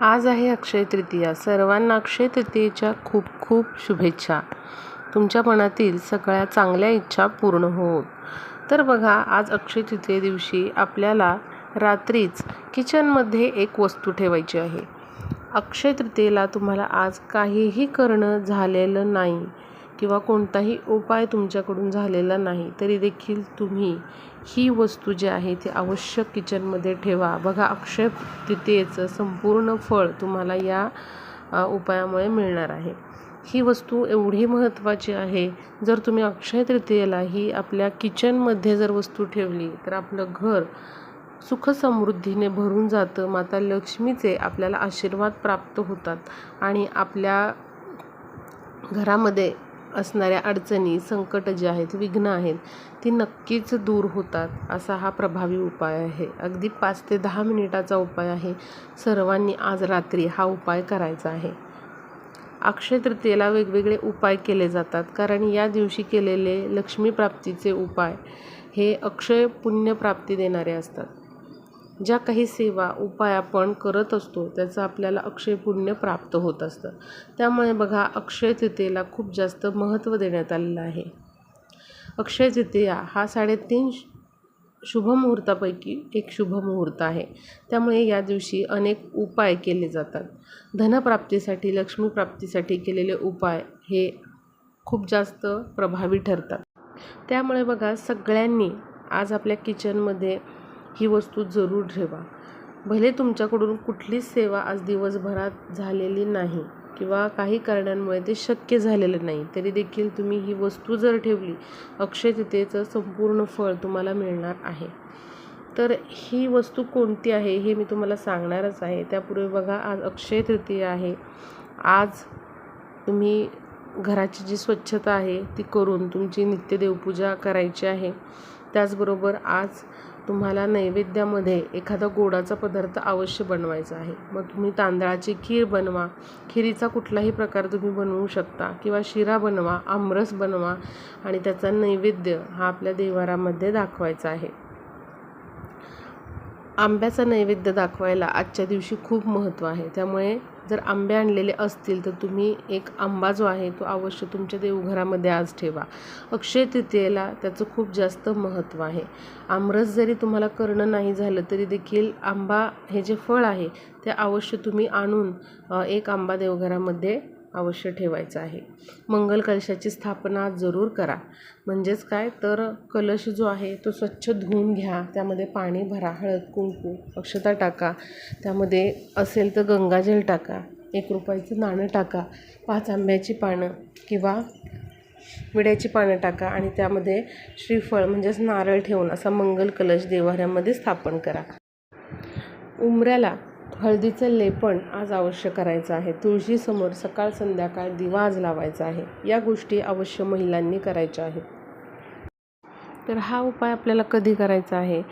आज आहे अक्षय तृतीया. सर्वांना अक्षय तृतीयेच्या खूप खूप शुभेच्छा. तुमच्या मनातील सगळ्या चांगल्या इच्छा पूर्ण होत तर बघा आज अक्षय तृतीये दिवशी आपल्याला रात्रीच किचनमध्ये एक वस्तू ठेवायची आहे. अक्षय तृतीयेला तुम्हाला आज काहीही करणं झालेलं नाही. किंवा कोणताही उपाय तुमच्याकडून झालेला नाही तरी देखील तुम्ही ही वस्तू जी आहे ती आवश्यक किचनमध्ये ठेवा. बघा अक्षय तृतीयेचं संपूर्ण फळ तुम्हाला या उपायामुळे मिळणार आहे. ही वस्तू एवढी महत्त्वाची आहे जर तुम्ही अक्षय तृतीयेला ही आपल्या किचनमध्ये जर वस्तू ठेवली तर आपलं घर सुखसमृद्धीने भरून जातं. माता लक्ष्मीचे आपल्याला आशीर्वाद प्राप्त होतात आणि आपल्या घरामध्ये असणाऱ्या अडचणी संकट जे आहेत विघ्न आहेत ती नक्कीच दूर होतात असा हा प्रभावी उपाय आहे. अगदी पाच ते दहा मिनिटाचा उपाय आहे. सर्वांनी आज रात्री हा उपाय करायचा आहे. अक्षय तृतीयेला वेगवेगळे उपाय केले जातात कारण या दिवशी केलेले लक्ष्मीप्राप्तीचे उपाय हे अक्षय पुण्यप्राप्ती देणारे असतात. ज्या काही सेवा उपाय आपण करत असतो त्याचं आपल्याला अक्षय पुण्य प्राप्त होत असतं. त्यामुळे बघा अक्षय तृतीयेला खूप जास्त महत्त्व देण्यात आलेलं आहे. अक्षय तृतीया हा साडेतीन शुभ मुहूर्तापैकी एक शुभ मुहूर्त आहे. त्यामुळे या दिवशी अनेक उपाय केले जातात. धनप्राप्तीसाठी लक्ष्मीप्राप्तीसाठी केलेले उपाय हे खूप जास्त प्रभावी ठरतात. त्यामुळे बघा सगळ्यांनी आज आपल्या किचनमध्ये ही वस्तू जरूर ठेवा. भले तुमच्याकडून कुठलीच सेवा आज दिवसभरात झालेली नाही किंवा काही कारणांमुळे ते शक्य झालेलं नाही तरी देखील तुम्ही ही वस्तू जर ठेवली अक्षय तृतीयेचं संपूर्ण फळ तुम्हाला मिळणार आहे. तर ही वस्तू कोणती आहे हे मी तुम्हाला सांगणारच आहे. त्यापूर्वी बघा आज अक्षय तृतीया आहे. आज तुम्ही घराची जी स्वच्छता आहे ती करून तुमची नित्य देवपूजा करायची आहे. त्याचबरोबर आज तुम्हाला नैवेद्यामध्ये एखादा गोडाचा पदार्थ अवश्य बनवायचा आहे. मग तुम्ही तांदळाची खीर बनवा. खिरीचा कुठलाही प्रकार तुम्ही बनवू शकता किंवा शिरा बनवा आमरस बनवा आणि त्याचा नैवेद्य हा आपल्या देवारामध्ये दाखवायचा आहे. आंब्याचा नैवेद्य दाखवायला आजच्या दिवशी खूप महत्त्व आहे. त्यामुळे जर आंबे आणलेले असतील तर तुम्ही एक आंबा जो आहे तो अवश्य तुमच्या देवघरामध्ये आज ठेवा. अक्षय तृतीयेला त्याचं खूप जास्त महत्त्व आहे. आमरस जरी तुम्हाला करणं नाही झालं तरी देखील आंबा हे जे फळ आहे ते अवश्य तुम्ही आणून एक आंबा देवघरामध्ये अवश्य ठेवायचं आहे. मंगल कलशाची स्थापना जरूर करा. म्हणजेच काय? तर कलश जो आहे तो स्वच्छ धुवून घ्या. त्यामध्ये पाणी भरा हळद कुंकू अक्षता टाका. त्यामध्ये असेल तर गंगाजल टाका. एक रुपयाचं नाणं टाका. पाच आंब्याची पानं किंवा विड्याची पानं टाका आणि त्यामध्ये श्रीफळ म्हणजेच नारळ ठेवून असा मंगल कलश देवाऱ्यामध्ये स्थापन करा. उमऱ्याला हळदीचं लेपण आज अवश्य करायचं आहे. तुळशीसमोर सकाळ संध्याकाळ दिवा आज लावायचा आहे. या गोष्टी अवश्य महिलांनी करायच्या आहेत. तर हा उपाय आपल्याला कधी करायचा आहे?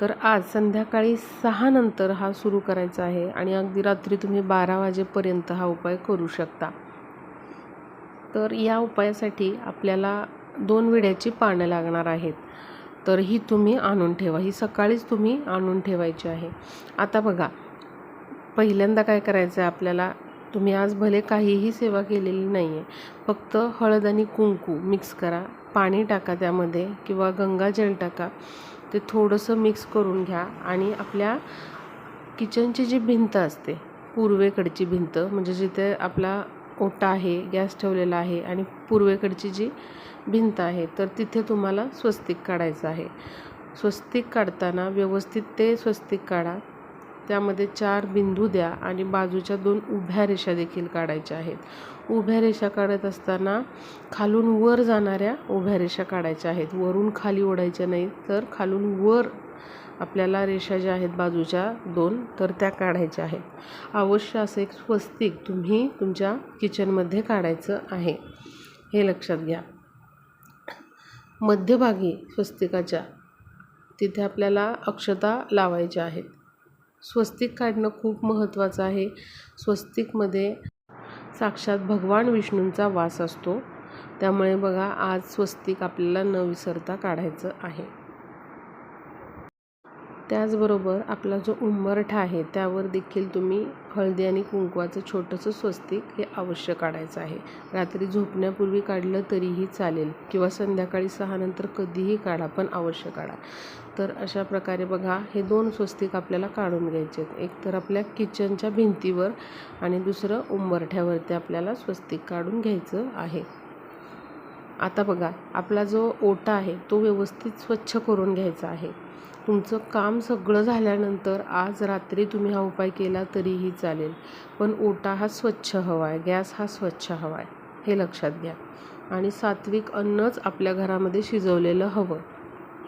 तर आज संध्याकाळी सहा नंतर हा सुरू करायचा आहे आणि अगदी रात्री तुम्ही बारा वाजेपर्यंत हा उपाय करू शकता. तर या उपायासाठी आपल्याला दोन विड्याची पानं लागणार आहेत. तर ही तुम्ही आणून ठेवा. ही सकाळीच तुम्ही आणून ठेवायची आहे. आता बघा पहिल्यांदा काय करायचं आहे आपल्याला? तुम्ही आज भले काहीही सेवा केलेली नाही आहे फक्त हळद आणि कुंकू मिक्स करा. पाणी टाका त्यामध्ये किंवा गंगाजल टाका. ते थोडंसं मिक्स करून घ्या आणि आपल्या किचनची जी भिंत असते पूर्वेकडची भिंत म्हणजे जिथे आपला ओटा आहे गॅस ठेवलेला आहे आणि पूर्वेकडची जी भिंत आहे तर तिथे तुम्हाला स्वस्तिक काढायचं आहे. स्वस्तिक काढताना व्यवस्थित ते स्वस्तिक काढा. त्यामध्ये चार बिंदू द्या आणि बाजूच्या दोन उभ्या रेषा देखील काढायच्या आहेत. उभ्या रेषा काढत असताना खालून वर जाणाऱ्या उभ्या रेषा काढायच्या आहेत. वरून खाली ओढायच्या नाहीत तर खालून वर आपल्याला रेषा ज्या आहेत बाजूच्या दोन तर त्या काढायच्या आहेत. अवश्य असं एक स्वस्तिक तुम्ही तुमच्या किचनमध्ये काढायचं आहे. हे लक्षात घ्या. मध्यभागी स्वस्तिकाच्या तिथे आपल्याला अक्षता लावायच्या आहेत. स्वस्तिक काढणं खूप महत्त्वाचं आहे. स्वस्तिकमध्ये साक्षात भगवान विष्णूंचा वास असतो. त्यामुळे बघा आज स्वस्तिक आपल्याला न विसरता काढायचं आहे. त्याचबरोबर आपला जो उंबरठा आहे त्यावर देखील तुम्ही हळदी आणि कुंकवाचं छोटंसं स्वस्तिक हे अवश्य काढायचं आहे. रात्री झोपण्यापूर्वी काढलं तरीही चालेल किंवा संध्याकाळी सहानंतर कधीही काढा पण अवश्य काढा. तर अशा प्रकारे बघा हे दोन स्वस्तिक आपल्याला काढून घ्यायचे आहेत. एक तर आपल्या किचनच्या भिंतीवर आणि दुसरं उंबरठ्यावरती आपल्याला स्वस्तिक काढून घ्यायचं आहे. आता बघा आपला जो ओटा आहे तो व्यवस्थित स्वच्छ करून घ्यायचा आहे. तुमचं काम सगळं झाल्यानंतर आज रात्री तुम्ही हा उपाय केला तरीही चालेल. पण ओटा हा स्वच्छ हवा आहे गॅस हा स्वच्छ हवा आहे हे लक्षात घ्या. आणि सात्विक अन्नच आपल्या घरामध्ये शिजवलेलं हवं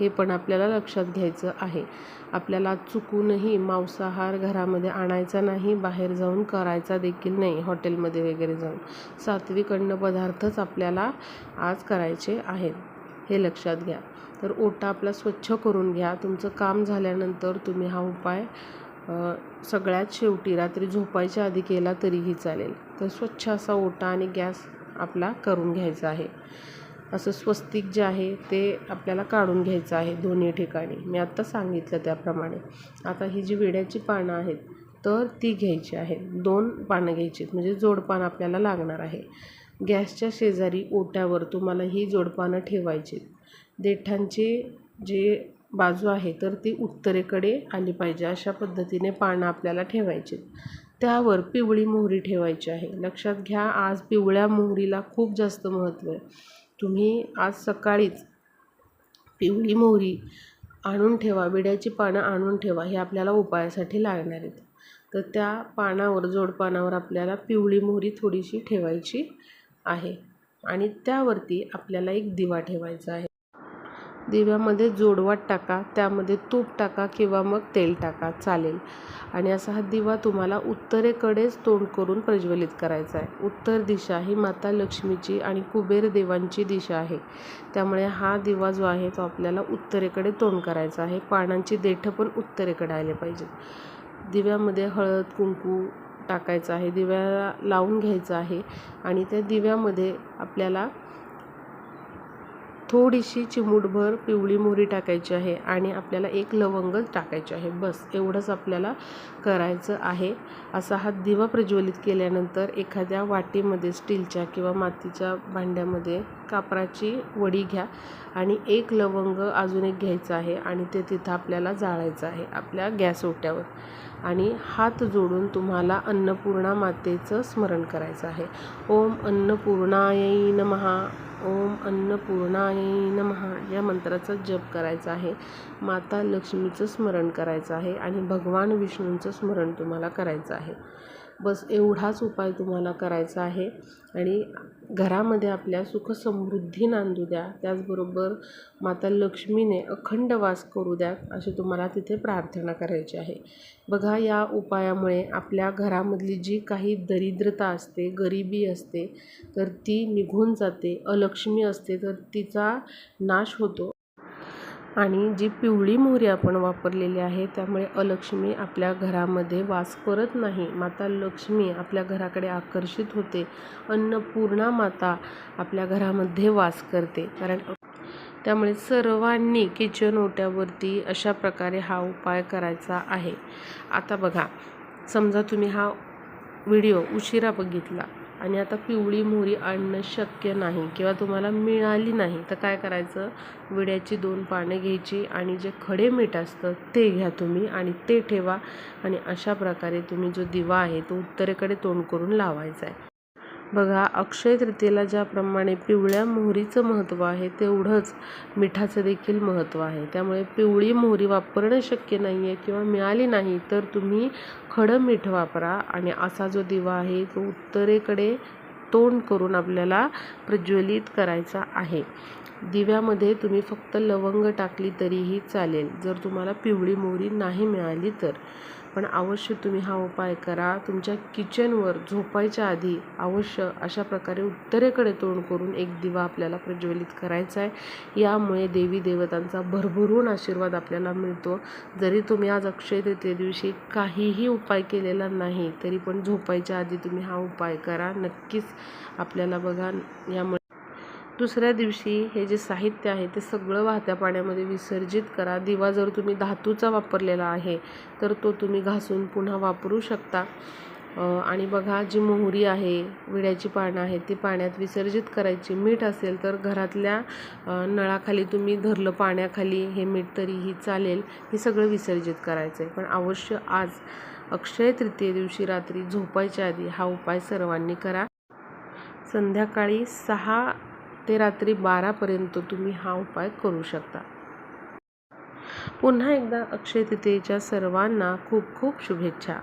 हे पण आपल्याला लक्षात घ्यायचं आहे. आपल्याला चुकूनही मांसाहार घरामध्ये आणायचा नाही बाहेर जाऊन करायचा देखील नाही हॉटेलमध्ये वगैरे जाऊन. सात्विक अन्न पदार्थच आपल्याला आज करायचे आहेत हे लक्षात घ्या. तर ओटा आपला स्वच्छ करून घ्या. तुमचं काम झाल्यानंतर तुम्ही हा उपाय सगळ्यात शेवटी रात्री झोपायच्या आधी केला तरीही चालेल. तर स्वच्छ असा ओटा आणि गॅस आपला करून घ्यायचा आहे. असं स्वस्तिक जे आहे ते आपल्याला काढून घ्यायचं आहे दोन्ही ठिकाणी. मी आत्ता सांगितलं त्याप्रमाणे. आता ही जी विड्याची पानं आहेत तर ती घ्यायची आहेत. दोन पानं घ्यायची आहेत. म्हणजे जोडपान आपल्याला लागणार आहे. गॅसच्या शेजारी ओट्यावर तुम्हाला ही जोडपानं ठेवायची देठांची जे बाजू आहे तर ती उत्तरेकडे आली पाहिजे. अशा पद्धतीने पानं आपल्याला ठेवायची. त्यावर पिवळी मोहरी ठेवायची आहे. लक्षात घ्या आज पिवळ्या मोहरीला खूप जास्त महत्त्व आहे. तुम्ही आज सकाळीच पिवळी मोहरी आणून ठेवा. विड्याची पानं आणून ठेवा. हे आपल्याला उपायासाठी लागणार आहेत. तर त्या पानावर जोडपानावर आपल्याला पिवळी मोहरी थोडीशी ठेवायची आहे. आणि त्यावरती आपल्याला एक दिवा ठेवायचा आहे. दिव्यामध्ये जोडवाट टाका त्यामध्ये तूप टाका किंवा मग तेल टाका चालेल. आणि असा हा दिवा तुम्हाला उत्तरेकडेच तोंड करून प्रज्वलित करायचा आहे. उत्तर दिशा ही माता लक्ष्मीची आणि कुबेर देवांची दिशा आहे. त्यामुळे हा दिवा जो आहे तो आपल्याला उत्तरेकडे तोंड करायचा आहे. पानांची देठं पण उत्तरेकडे आले पाहिजेत दिव्यामध्ये हळद कुंकू टाकायचं आहे. दिव्याला लावून घ्यायचं आहे. आणि त्या दिव्यामध्ये आपल्याला थोडीशी चिमूटभर पिवळी मोहरी टाकायची आहे आणि आपल्याला एक लवंग टाकायची आहे. बस एवढंच आपल्याला करायचं आहे. असा हा दिवा प्रज्वलित केल्यानंतर एखाद्या वाटीमध्ये स्टीलच्या किंवा मातीच्या भांड्यामध्ये कापराची वडी घ्या आणि एक लवंग अजून एक घ्यायचं आहे आणि ते तिथं आपल्याला जाळायचं आहे आपल्या गॅस ओट्यावर. आणि हात जोडून तुम्हाला अन्नपूर्णा मातेचं स्मरण करायचं आहे. ओम अन्नपूर्णायै नमहा ओम अन्नपूर्णाय नमः. या मंत्राचा जप करायचा आहे. माता लक्ष्मीचं स्मरण करायचं आहे आणि भगवान विष्णूंचं स्मरण तुम्हाला करायचं आहे. बस एवढाच उपाय तुम्हाला करायचा आहे. आणि घरामध्ये आपल्या सुखसमृद्धी नांदू द्या. त्याचबरोबर माता लक्ष्मीने अखंड वास करू द्या अशी तुम्हाला तिथे प्रार्थना करायची आहे. बघा या उपायामुळे आपल्या घरामधली जी काही दरिद्रता असते गरिबी असते तर ती निघून जाते. अलक्ष्मी असते तर तिचा नाश होतो. आणि जी पिवळी मोहरी आपण वापरलेली आहे त्यामुळे अलक्ष्मी आपल्या घरामध्ये वास करत नाही. माता लक्ष्मी आपल्या घराकडे आकर्षित होते. अन्नपूर्णा माता आपल्या घरामध्ये वास करते. कारण त्यामुळे सर्वांनी किचन ओट्यावरती अशा प्रकारे हा उपाय करायचा आहे. आता बघा समजा तुम्ही हा व्हिडिओ उशिरा बघितला. आणि आता पिवळी मोहरी आणणं शक्य नाही किंवा तुम्हाला मिळाली नाही तर काय करायचं? विड्याची दोन पाने घ्यायची आणि जे खडे मीठ असतं ते घ्या तुम्ही आणि ते ठेवा आणि अशा प्रकारे तुम्ही जो दिवा आहे तो उत्तरेकडे तोंड करून लावायचा आहे. बघा अक्षय तृतीयेला ज्याप्रमाणे पिवळ्या मोहरीचं महत्त्व आहे तेवढंच मिठाचं देखील महत्त्व आहे. त्यामुळे पिवळी मोहरी वापरणं शक्य नाही आहे किंवा मिळाली नाही तर तुम्ही खडं मीठ वापरा आणि असा जो दिवा आहे तो उत्तरेकडे तोंड करून आपल्याला प्रज्वलित करायचा आहे. दिव्यामध्ये तुम्ही फक्त लवंग टाकली तरीही चालेल. जर तुम्हाला पिवळी मोहरी नाही मिळाली तर. पण अवश्य तुम्ही हा उपाय करा. तुमच्या किचनवर झोपायच्या आधी अवश्य अशा प्रकारे उत्तरेकडे तोंड करून एक दिवा आपल्याला प्रज्वलित करायचा आहे. यामुळे देवी देवतांचा भरभरून आशीर्वाद आपल्याला मिळतो. जरी तुम्ही आज अक्षय तृतीये दिवशी काहीही उपाय केलेला नाही तरी पण झोपायच्या आधी तुम्ही हा उपाय करा. नक्कीच आपल्याला बघा यामुळे दुसऱ्या दिवशी हे जे साहित्य आहे ते सगळं वाहत्या पाण्यामध्ये विसर्जित करा. दिवा जर तुम्ही धातूचा वापरलेला आहे तर तो तुम्ही घासून पुन्हा वापरू शकता. आणि बघा जी मोहरी आहे विड्याची पानं आहेत ती पाण्यात विसर्जित करायची मीठ असेल तर घरातल्या नळाखाली तुम्ही धरलं पाण्याखाली हे मीठ तरीही चालेल हे सगळं विसर्जित करायचं आहे पण अवश्य आज अक्षय तृतीय दिवशी रात्री झोपायच्या आधी हा उपाय सर्वांनी करा. संध्याकाळी सहा ते रात्री बारापर्यंत तुम्ही हा उपाय करू शकता. पुन्हा एकदा अक्षय तृतीयेच्या सर्वांना खूप खूप शुभेच्छा.